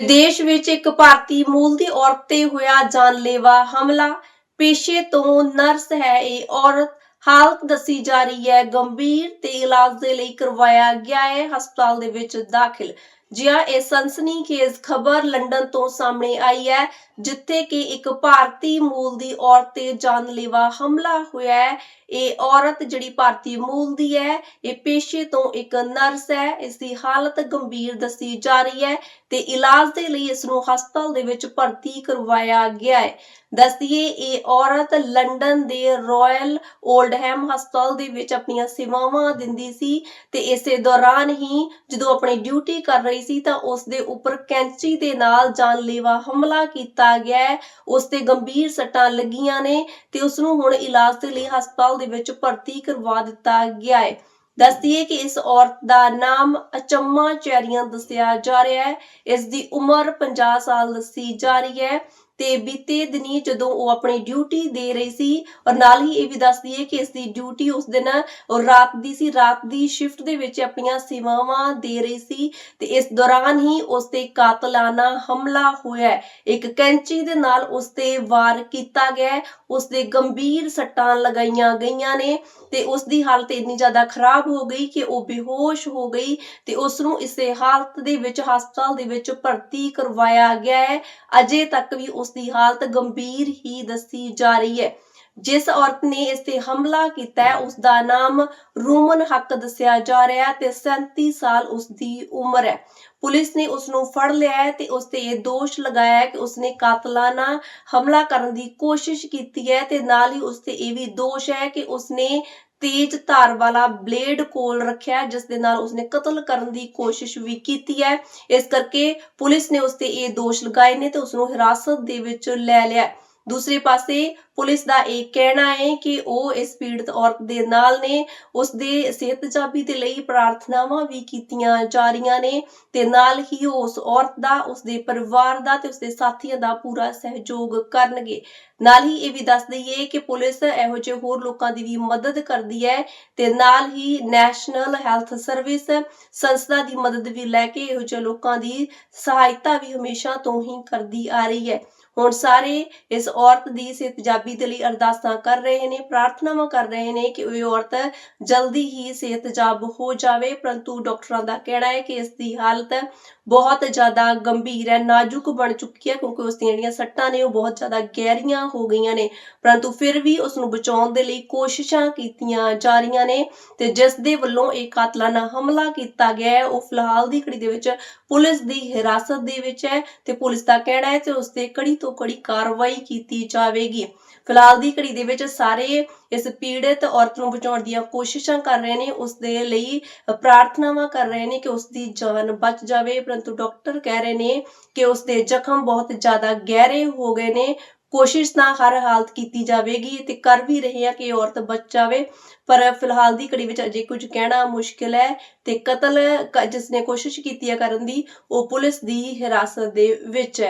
ਦੇਸ਼ ਵਿੱਚ ਇੱਕ ਭਾਰਤੀ ਮੂਲ ਦੀ ਔਰਤ ਤੇ ਹੋਇਆ ਜਾਨਲੇਵਾ ਹਮਲਾ। ਪੇਸ਼ੇ ਤੋਂ ਨਰਸ ਹੈ ਇਹ ਔਰਤ। ਹਾਲਤ ਦੱਸੀ ਜਾ ਰਹੀ ਹੈ। ਗੰਭੀਰ ਤੇ ਇਲਾਜ ਦੇ ਲਈ ਕਰਵਾਇਆ ਗਿਆ ਹੈ। ਹਸਪਤਾਲ ਦੇ ਵਿੱਚ ਦਾਖਲ ਜਿਹਾ ਇਹ ਸਨਸਨੀਖੇਜ਼ ਖਬਰ ਲੰਡਨ ਤੋਂ ਸਾਹਮਣੇ ਆਈ ਹੈ, ਜਿੱਥੇ ਕਿ ਇੱਕ ਭਾਰਤੀ ਮੂਲ ਦੀ ਔਰਤ ਤੇ ਜਾਨਲੇਵਾ ਹਮਲਾ ਹੋਇਆ ਹੈ। ਇਹ ਔਰਤ ਜਿਹੜੀ ਭਾਰਤੀ ਮੂਲ ਦੀ ਹੈ, ਇਹ ਪੇਸ਼ੇ ਤੋਂ ਇੱਕ ਨਰਸ ਹੈ ਇਸ ਦੀ ਹਾਲਤ ਗੰਭੀਰ ਦੱਸੀ ਜਾ ਰਹੀ ਹੈ ਤੇ ਇਲਾਜ ਦੇ ਲਈ ਇਸ ਨੂੰ ਹਸਪਤਾਲ ਦੇ ਵਿੱਚ ਭਰਤੀ ਕਰਵਾਇਆ ਗਿਆ ਹੈ। ਦੱਸਦੀਏ, ਇਹ ਔਰਤ ਲੰਡਨ ਦੇ ਰਾਇਲ ਓਲਡਹੈਮ ਹਸਪਤਾਲ ਦੇ ਵਿੱਚ ਆਪਣੀਆਂ ਸੇਵਾਵਾਂ ਦਿੰਦੀ ਸੀ ਤੇ ਇਸੇ ਦੌਰਾਨ ਹੀ ਜਦੋਂ ਆਪਣੀ ਡਿਊਟੀ ਕਰ ਰਹੀ ਸੀ ਤਾਂ ਉਸ ਦੇ ਉੱਪਰ ਕੈਂਚੀ ਦੇ ਨਾਲ ਜਾਨਲੇਵਾ ਹਮਲਾ ਕੀਤਾ ਗਿਆ ਉਸ ਤੇ ਗੰਭੀਰ ਸੱਟਾਂ ਲੱਗੀਆਂ ਨੇ ਤੇ ਉਸ ਨੂੰ ਹੁਣ ਇਲਾਜ ਦੇ ਲਈ ਹਸਪਤਾਲ ਦੇ ਵਿੱਚ ਭਰਤੀ ਕਰਵਾ ਦਿੱਤਾ ਗਿਆ ਹੈ। ਦੱਸਦੀਏ ਕਿ ਇਸ ਔਰਤ ਦਾ ਨਾਮ ਅਚੰਮਾ ਚੈਰੀਆਂ ਦੱਸਿਆ ਜਾ ਰਿਹਾ ਹੈ। ਇਸ ਦੀ ਉਮਰ 50 ਸਾਲ ਦੱਸੀ ਜਾ ਰਹੀ ਹੈ। ਤੇ ਬੀਤੇ ਦਿਨੀ ਜਦੋਂ ਉਹ ਆਪਣੀ ਡਿਊਟੀ ਦੇ ਰਹੀ ਸੀ ਔਰ ਨਾਲ ਹੀ ਇਹ ਵੀ ਦੱਸਦੀ ਹੈ ਕਿ ਇਸ ਦੀ ਡਿਊਟੀ ਉਸ ਦਿਨ ਰਾਤ ਦੀ ਸੀ, ਰਾਤ ਦੀ ਸ਼ਿਫਟ ਦੇ ਵਿੱਚ ਆਪਣੀਆਂ ਸੇਵਾਵਾਂ ਦੇ ਰਹੀ ਸੀ ਤੇ ਇਸ ਦੌਰਾਨ ਹੀ ਉਸ ਤੇ ਕਾਤਲਾਨਾ ਹਮਲਾ ਹੋਇਆ ਇੱਕ ਕੈਂਚੀ ਦੇ ਨਾਲ ਉਸ ਤੇ ਵਾਰ ਕੀਤਾ ਗਿਆ ਹੈ। ਉਸ ਦੇ ਗੰਭੀਰ ਸੱਟਾਂ ਲਗਾਈਆਂ ਗਈਆਂ ਨੇ ਤੇ ਉਸ ਦੀ ਹਾਲਤ ਇੰਨੀ ਜ਼ਿਆਦਾ ਖਰਾਬ ਹੋ ਗਈ ਕਿ ਉਹ ਬੇਹੋਸ਼ ਹੋ ਗਈ ਤੇ ਉਸ ਨੂੰ ਇਸੇ ਹਾਲਤ ਦੇ ਵਿੱਚ, ਹਸਪਤਾਲ ਦੇ ਵਿੱਚ ਭਰਤੀ ਕਰਵਾਇਆ ਗਿਆ ਹੈ ਅਜੇ ਤੱਕ ਵੀ ਉਸ ਦੀ ਹਾਲਤ ਗੰਭੀਰ ਹੀ ਦੱਸੀ ਜਾ ਰਹੀ ਹੈ। ਜਿਸ ਔਰਤ ਨੇ ਇਸ ਤੇ ਹਮਲਾ ਕੀਤਾ ਹੈ ਉਸ ਦਾ ਨਾਮ ਰੂਮਨ ਹੱਕ ਦੱਸਿਆ ਜਾ ਰਿਹਾ ਹੈ ਤੇ 37 ਸਾਲ ਉਸ ਦੀ ਉਮਰ ਹੈ। ਪੁਲਿਸ ਨੇ ਉਸ ਨੂੰ ਫੜ ਲਿਆ ਹੈ ਤੇ ਉਸ ਤੇ ਇਹ ਦੋਸ਼ ਲਗਾਇਆ ਹੈ ਕਿ ਉਸਨੇ ਕਾਤਲਾਨਾ ਹਮਲਾ ਕਰਨ ਦੀ ਕੋਸ਼ਿਸ਼ ਕੀਤੀ ਹੈ ਤੇ ਨਾਲ ਹੀ ਉਸ ਤੇ ਇਹ ਵੀ ਦੋਸ਼ ਹੈ ਕਿ ਉਸਨੇ ਤੇਜ਼ ਧਾਰ ਵਾਲਾ ਬਲੇਡ ਕੋਲ ਰੱਖਿਆ ਹੈ, ਜਿਸ ਦੇ ਨਾਲ ਉਸਨੇ ਕਤਲ ਕਰਨ ਦੀ ਕੋਸ਼ਿਸ਼ ਵੀ ਕੀਤੀ ਹੈ। ਇਸ ਕਰਕੇ ਪੁਲਿਸ ਨੇ ਉਸ ਤੇ ਇਹ ਦੋਸ਼ ਲਗਾਏ ਨੇ ਤੇ ਉਸ ਨੂੰ ਹਿਰਾਸਤ ਦੇ ਵਿੱਚ ਲੈ ਲਿਆ ਦੂਸਰੇ ਪਾਸੇ ਪੁਲਿਸ ਦਾ ਇਹ ਕਹਿਣਾ ਹੈ ਕਿ ਉਹ ਇਸ ਪੀੜਤ ਔਰਤ ਦੇ ਨਾਲ ਨੇ, ਉਸ ਦੇ ਸਿਹਤ ਦੇ ਲਈ ਪ੍ਰਾਰਥਨਾਵਾਂ ਵੀ ਕੀਤੀਆਂ ਜਾ ਰਹੀਆਂ ਨੇ ਤੇ ਨਾਲ ਹੀ ਉਸ ਔਰਤ ਦਾ, ਉਸ ਦੇ ਪਰਿਵਾਰ ਦਾ ਤੇ ਉਸ ਦੇ ਸਾਥੀਆਂ ਦਾ ਪੂਰਾ ਸਹਿਯੋਗ ਕਰਨਗੇ। ਨਾਲ ਹੀ ਇਹ ਵੀ ਦੱਸ ਦਈਏ ਕਿ ਪੁਲਿਸ ਇਹੋ ਜਿਹੇ ਹੋਰ ਲੋਕਾਂ ਦੀ ਵੀ ਮਦਦ ਕਰਦੀ ਹੈ ਤੇ ਨਾਲ ਹੀ ਨੈਸ਼ਨਲ ਹੈਲਥ ਸਰਵਿਸ ਸੰਸਥਾ ਦੀ ਮਦਦ ਵੀ ਲੈ ਕੇ ਇਹੋ ਜਿਹੇ ਲੋਕਾਂ ਦੀ ਸਹਾਇਤਾ ਵੀ ਹਮੇਸ਼ਾ ਤੋਂ ਹੀ ਕਰਦੀ ਆ ਰਹੀ ਹੈ। ਹੁਣ ਸਾਰੇ ਇਸ ਔਰਤ ਦੀ ਸਿਹਤਯਾਬੀ ਦੇ ਲਈ ਅਰਦਾਸਾਂ ਕਰ ਰਹੇ ਨੇ, ਪ੍ਰਾਰਥਨਾਵਾਂ ਕਰ ਰਹੇ ਨੇ ਕਿ ਉਹ ਔਰਤ ਜਲਦੀ ਹੀ ਸਿਹਤਯਾਬ ਹੋ ਜਾਵੇ, ਪਰੰਤੂ ਡਾਕਟਰਾਂ ਦਾ ਕਹਿਣਾ ਹੈ ਕਿ ਇਸ ਦੀ ਹਾਲਤ ਬਹੁਤ ਜ਼ਿਆਦਾ ਗੰਭੀਰ ਹੈ, ਨਾਜ਼ੁਕ ਬਣ ਚੁੱਕੀ ਹੈ ਕਿਉਂਕਿ ਉਸ ਦੀਆਂ ਜਿਹੜੀਆਂ ਸੱਟਾਂ ਨੇ ਉਹ ਬਹੁਤ ਜ਼ਿਆਦਾ ਗਹਿਰੀਆਂ ਹੋ ਗਈਆਂ ਨੇ। ਪਰੰਤੂ ਫਿਰ ਵੀ ਉਸ ਨੂੰ ਬਚਾਉਣ ਦੇ ਲਈ ਕੋਸ਼ਿਸ਼ਾਂ ਕੀਤੀਆਂ ਜਾ ਰਹੀਆਂ ਨੇ ਤੇ ਜਿਸ ਦੇ ਵੱਲੋਂ ਇਹ ਕਾਤਲਾਨਾ ਹਮਲਾ ਕੀਤਾ ਗਿਆ ਹੈ, ਉਹ ਫਿਲਹਾਲ ਦੀ ਘੜੀ ਦੇ ਵਿੱਚ ਪੁਲਿਸ ਦੀ ਹਿਰਾਸਤ ਦੇ ਵਿੱਚ ਹੈ ਤੇ ਪੁਲਿਸ ਦਾ ਕਹਿਣਾ ਹੈ ਤੇ ਉਸ ਤੇ ਕੜੀ ਤੋਂ ਕੜੀ ਕਾਰਵਾਈ ਕੀਤੀ ਜਾਵੇਗੀ। ਫਿਲਹਾਲ ਦੀ ਘੜੀ ਦੇ ਵਿੱਚ ਸਾਰੇ ਇਸ ਪੀੜਤ ਔਰਤ ਨੂੰ ਬਚਾਉਣ ਦੀਆਂ ਕੋਸ਼ਿਸ਼ਾਂ ਕਰ ਰਹੇ ਨੇ, ਉਸ ਦੇ ਲਈ ਪ੍ਰਾਰਥਨਾਵਾਂ ਕਰ ਰਹੇ ਨੇ ਕਿ ਉਸ ਦੀ ਜਾਨ ਬਚ ਜਾਵੇ। ਪਰੰਤੂ ਡਾਕਟਰ ਕਹਿ ਰਹੇ ਨੇ ਕਿ ਉਸ ਦੇ ਜ਼ਖਮ ਬਹੁਤ ਜ਼ਿਆਦਾ ਗਹਿਰੇ ਹੋ ਗਏ ਨੇ। ਕੋਸ਼ਿਸ਼ ਤਾਂ ਹਰ ਹਾਲਤ ਕੀਤੀ ਜਾਵੇਗੀ ਤੇ ਕਰ ਵੀ ਰਹੇ ਆ ਕਿ ਇਹ ਔਰਤ ਬਚ ਜਾਵੇ। ਪਰ ਫਿਲਹਾਲ ਦੀ ਘੜੀ ਵਿੱਚ ਅਜੇ ਕੁਝ ਕਹਿਣਾ ਮੁਸ਼ਕਿਲ ਹੈ ਤੇ ਕਤਲ ਕ- ਜਿਸ ਨੇ ਕੋਸ਼ਿਸ਼ ਕੀਤੀ ਹੈ ਕਰਨ ਦੀ, ਉਹ ਪੁਲਿਸ ਦੀ ਹਿਰਾਸਤ ਦੇ ਵਿੱਚ ਹੈ।